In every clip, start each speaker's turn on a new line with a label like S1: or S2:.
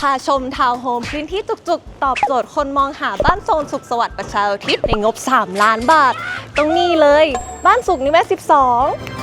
S1: พาชมทาวน์โฮมพื้นที่จุกๆ ตอบโจทย์คนมองหาบ้านโซนสุขสวัสดิ์ประชาอุทิศในงบ 3 ล้านบาท ตรงนี้เลย บ้านสุขนิเวศ 12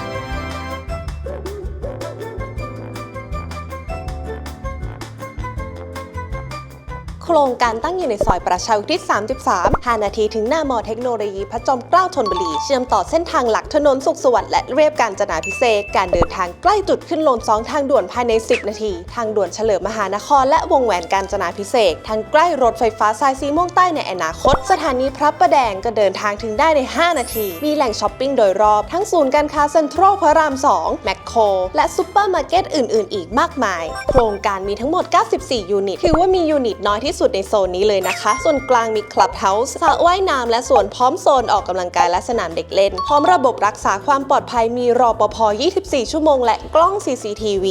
S1: โครงการตั้งอยู่ในซอยประชาอุทิศ 33 5 นาทีถึงหน้ามอเทคโนโลยีพระจอมเกล้าธนบุรี เชื่อมต่อเส้นทางหลักถนนสุขสวัสดิ์และเรียบการจนาพิเศษ การเดินทางใกล้จุดขึ้นลงสองทางด่วนภายใน 10 นาที ทางด่วนเฉลิมมหานครและวงแหวนการจนาพิเศษ ทางใกล้รถไฟฟ้าสายสีม่วงใต้ในอนาคต สถานีพระประแดงก็เดินทางถึงได้ใน 5 นาที มีแหล่งช้อปปิ้งโดยรอบ ทั้งศูนย์การค้าเซ็นทรัลพระราม 2 แมคโคร และซูเปอร์มาร์เก็ตอื่น ๆ อีกมากมาย โครงการมีทั้งหมด 94 ยูนิต ถือว่ามียูนิตน้อยที่สุดในโซนนี้เลยนะคะ ส่วนกลางมีคลับเฮาส์สระว่ายน้ำและสวนพร้อมโซนออกกำลังกายและสนามเด็กเล่น พร้อมระบบรักษาความปลอดภัยมีรอปภ 24 ชั่วโมงและกล้อง CCTV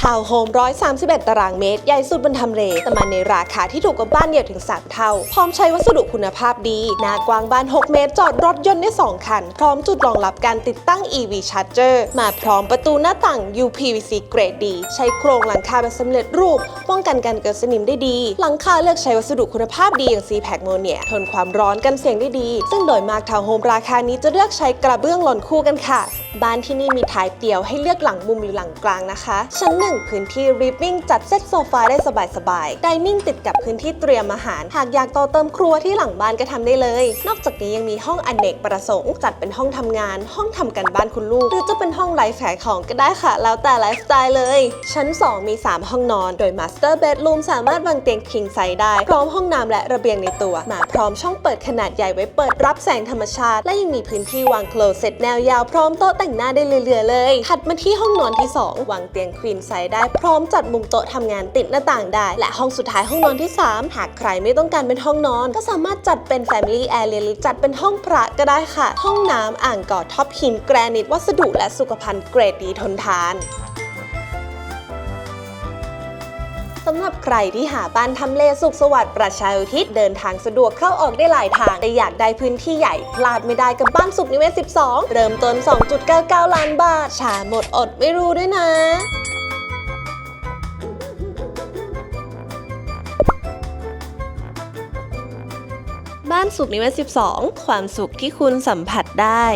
S1: ทาวน์โฮม 131 ตารางเมตร ใหญ่สุดบนทำเลแต่มาในราคาที่ถูกกว่าบ้านเดี่ยวถึง 3 เท่า พร้อมใช้วัสดุคุณภาพดี หน้ากว้างบ้าน 6 เมตร จอดรถยนต์ได้ 2 คัน พร้อมจุดรองรับการติดตั้ง EV Charger มาพร้อมประตูหน้าต่าง UPVC เกรดดี ใช้โครงหลังคาแบบสำเร็จรูป ป้องกันการเกิดสนิมได้ดี หลังคาเลือกใช้วัสดุคุณภาพดีอย่าง c p a c โมเนียทนความร้อนกันเสียงได้ดี ซึ่งโดยมากทาวน์โฮมราคานี้จะเลือกใช้กระเบื้องหล่นคู่กันค่ะ บ้านที่นี่มีทายเดียวให้เลือกหลังมุมหรือหลังกลางนะคะ ชั้นหนึ่งพื้นที่ริฟวิ่งจัดเซตโซฟาได้สบายๆดิเนิ่งติดกับพื้นที่เตรียมอาหาร หากอยากต่อเติมครัวที่หลังบ้านก็ทำได้เลย นอกจากนี้ยังมีห้องอเนกประสงค์จัดเป็นห้องทำงาน ห้องทำกันบ้านคุณลูก หรือจะเป็นห้องไลฟ์ขายของก็ได้ค่ะ แล้วแต่ไลฟ์สไตล์เลย ชั้น 2 มี 3 ห้องนอน โดยมาสเตอร์เบดรูมสามารถวางเตียงคิงไซได้ พร้อมห้องน้ำและระเบียงในตัว มาพร้อมช่องเปิดขนาดใหญ่ไว้เปิดรับแสงธรรมชาติ และยังมีพื้นที่วางโคลเซ็ตแนวยาวพร้อมโต๊ะแต่งหน้าได้เรื่อยๆเลยถัดมาที่ห้องนอนที่ 2 วางเตียงควีนไซส์ได้ พร้อมจัดมุมโต๊ะทำงานติดหน้าต่างได้ และห้องสุดท้ายห้องนอนที่ 3 หากใครไม่ต้องการเป็นห้องนอน ก็สามารถจัดเป็น Family Area หรือจัดเป็นห้องพระก็ได้ค่ะ ห้องน้ำอ่างก่อท็อปหินแกรนิตวัสดุและสุขภัณฑ์เกรดดีทนทาน สำหรับใครที่หาบ้านทำเลสุขสวัสดิ์ประชาอุทิศเดินทางสะดวกเข้าออกได้หลายทาง แต่อยากได้พื้นที่ใหญ่ พลาดไม่ได้กับบ้านสุขนิเวศ 12 เริ่มต้น 2.99 ล้านบาทชาหมดอดไม่รู้ด้วยนะบ้านสุขนิเวศ 12 ความสุขที่คุณสัมผัสได้